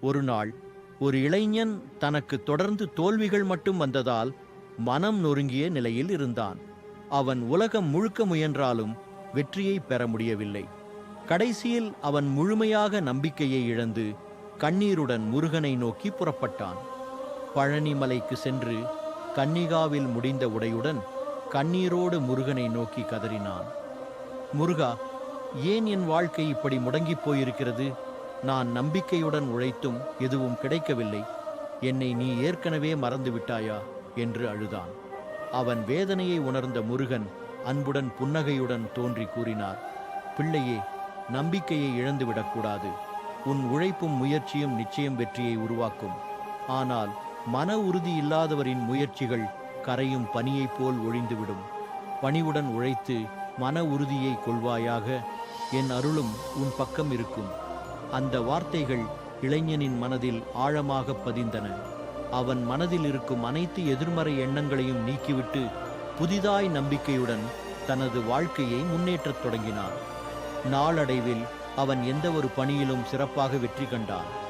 ஒரு நாள் ஒரு இளைஞன் தனக்கு தொடர்ந்து தோல்விகள் மட்டும் வந்ததால் மனம் நொறுங்கிய நிலையில் இருந்தான். அவன் உலகம் முழுக்க முயன்றாலும் வெற்றியை பெற முடியவில்லை. கடைசியில் அவன் முழுமையாக நம்பிக்கையை இழந்து கண்ணீருடன் முருகனை நோக்கி புறப்பட்டான். பழனிமலைக்கு சென்று கன்னிகாவில் முடிந்த உடையுடன் கண்ணீரோடு முருகனை நோக்கி கதறினான். முருகா ஏன் என் வாழ்க்கை இப்படி முடங்கிப் போயிருக்கிறது? நான் நம்பிக்கையுடன் உழைத்தும் எதுவும் கிடைக்கவில்லை. என்னை நீ ஏற்கனவே மறந்துவிட்டாயா? என்று அழுதான். அவன் வேதனையை உணர்ந்த முருகன் அன்புடன் புன்னகையுடன் தோன்றி கூறினார். பிள்ளையே நம்பிக்கையை இழந்துவிடக்கூடாது. உன் உழைப்பும் முயற்சியும் நிச்சயம் வெற்றியை உருவாக்கும். ஆனால் மன உறுதி இல்லாதவரின் முயற்சிகள் கரையும் பனியைப் போல் ஒழிந்துவிடும். பணிவுடன் உழைத்து மன உறுதியை கொள்வாயாக. என் அருளும் உன் பக்கம் இருக்கும். அந்த வார்த்தைகள் இளைஞனின் மனதில் ஆழமாக பதிந்தன. அவன் மனதில் இருக்கும் அனைத்து எதிர்மறை எண்ணங்களையும் நீக்கிவிட்டு புதிதாய் நம்பிக்கையுடன் தனது வாழ்க்கையை முன்னேற்றத் தொடங்கினான். நாளடைவில் அவன் எந்த ஒரு பணியிலும் சிறப்பாக வெற்றி கண்டான்.